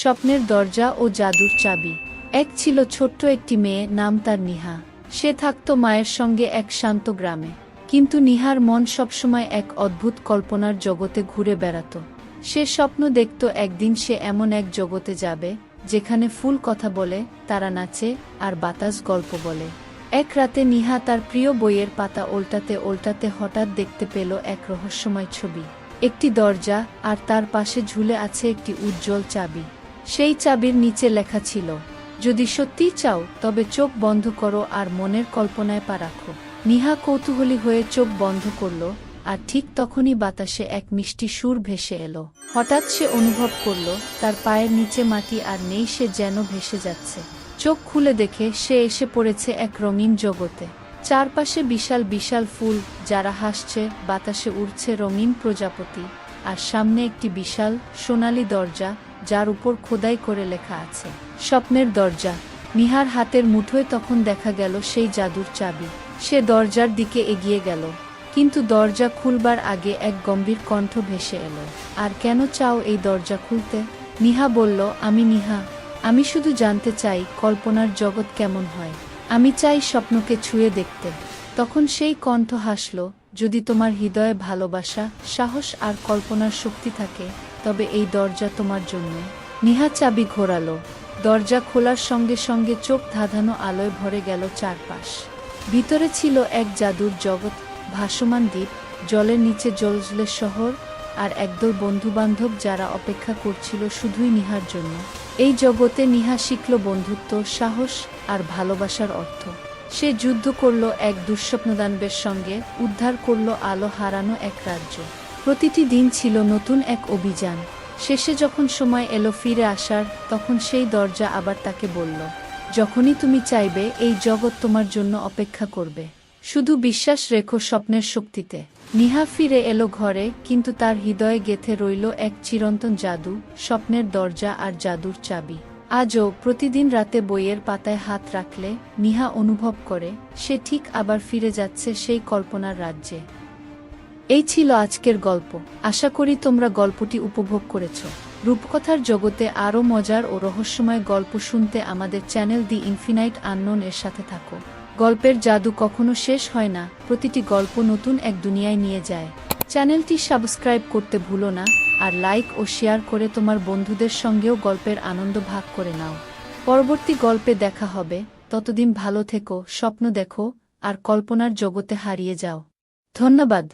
স্বপ্নের দরজা ও জাদুর চাবি। এক ছিল ছোট্ট একটি মেয়ে, নাম তার নিহা। সে থাকত মায়ের সঙ্গে এক শান্ত গ্রামে। কিন্তু নিহার মন সবসময় এক অদ্ভুত কল্পনার জগতে ঘুরে বেড়াত। সে স্বপ্ন দেখত একদিন সে এমন এক জগতে যাবে, যেখানে ফুল কথা বলে, তারা নাচে, আর বাতাস গল্প বলে। এক রাতে নিহা তার প্রিয় বইয়ের পাতা ওল্টাতে ওল্টাতে হঠাৎ দেখতে পেল এক রহস্যময় ছবি। একটি দরজা, আর তার পাশে ঝুলে আছে একটি উজ্জ্বল চাবি। সেই চাবির নিচে লেখা ছিল, যদি সত্যিই চাও, তবে চোখ বন্ধ করো আর মনের কল্পনায় পা রাখো। নিহা কৌতূহলী হয়ে চোখ বন্ধ করল, আর ঠিক তখনই বাতাসে এক মিষ্টি সুর ভেসে এলো। হঠাৎ সে অনুভব করল, তার পায়ের নিচে মাটি আর নেই, সে যেন ভেসে যাচ্ছে। চোখ খুলে দেখে সে এসে পড়েছে এক রঙিন জগতে। চারপাশে বিশাল বিশাল ফুল, যারা হাসছে, বাতাসে উড়ছে রঙিন প্রজাপতি, আর সামনে একটি বিশাল সোনালী দরজা যার উপর খোদাই করে লেখা আছে, স্বপ্নের দরজা। নিহার হাতের মুঠোয় তখন দেখা গেল সেই জাদুর চাবি। সে দরজার দিকে এগিয়ে গেল, কিন্তু দরজা খুলবার আগে এক গম্ভীর কণ্ঠ ভেসে এলো, আর কেন চাও এই দরজা খুলতে? নিহা বলল, আমি নিহা, আমি শুধু জানতে চাই কল্পনার জগৎ কেমন হয়। আমি চাই স্বপ্নকে ছুঁয়ে দেখতে। তখন সেই কণ্ঠ হাসল যদি তোমার হৃদয়ে ভালোবাসা, সাহস আর কল্পনার শক্তি থাকে, তবে এই দরজা তোমার জন্য। নিহা চাবি ঘোরালো। দরজা খোলার সঙ্গে সঙ্গে চোখ ধাঁধানো আলোয় ভরে গেল চারপাশ। ভিতরে ছিল এক জাদুর জগৎ, ভাসমান দ্বীপ, জলের নিচে জলজলে শহর আর একদল বন্ধুবান্ধব যারা অপেক্ষা করছিল শুধুই নিহার জন্য। এই জগতে নিহা শিখল বন্ধুত্ব, সাহস আর ভালোবাসার অর্থ। সে যুদ্ধ করল এক দুঃস্বপ্নদানবের সঙ্গে, উদ্ধার করল আলো হারানো এক রাজ্য। প্রতিটি দিন ছিল নতুন এক অভিযান। শেষে যখন সময় এলো ফিরে আসার, তখন সেই দরজা আবার তাকে বলল, যখনই তুমি চাইবে, এই জগৎ তোমার জন্য অপেক্ষা করবে। শুধু বিশ্বাস রেখো স্বপ্নের শক্তিতে। নিহা ফিরে এলো ঘরে, কিন্তু তার হৃদয়ে গেথে রইল এক চিরন্তন জাদু, স্বপ্নের দরজা আর জাদুর চাবি। আজও প্রতিদিন রাতে বইয়ের পাতায় হাত রাখলে নিহা অনুভব করে, সে ঠিক আবার ফিরে যাচ্ছে সেই কল্পনার রাজ্যে। এই ছিল আজকের গল্প। আশা করি তোমরা গল্পটি উপভোগ করেছ। রূপকথার জগতে আরও মজার ও রহস্যময় গল্প শুনতে আমাদের চ্যানেল দি ইনফিনাইট আননোন এর সাথে থাকো। গল্পের জাদু কখনো শেষ হয় না, প্রতিটি গল্প নতুন এক দুনিয়ায় নিয়ে যায়। চ্যানেলটি সাবস্ক্রাইব করতে ভুলো না। আর লাইক ও শেয়ার করে তোমার বন্ধুদের সঙ্গেও গল্পের আনন্দ ভাগ করে নাও। পরবর্তী গল্পে দেখা হবে। ততদিন ভালো থেকো, স্বপ্ন দেখো, আর কল্পনার জগতে হারিয়ে যাও। ধন্যবাদ।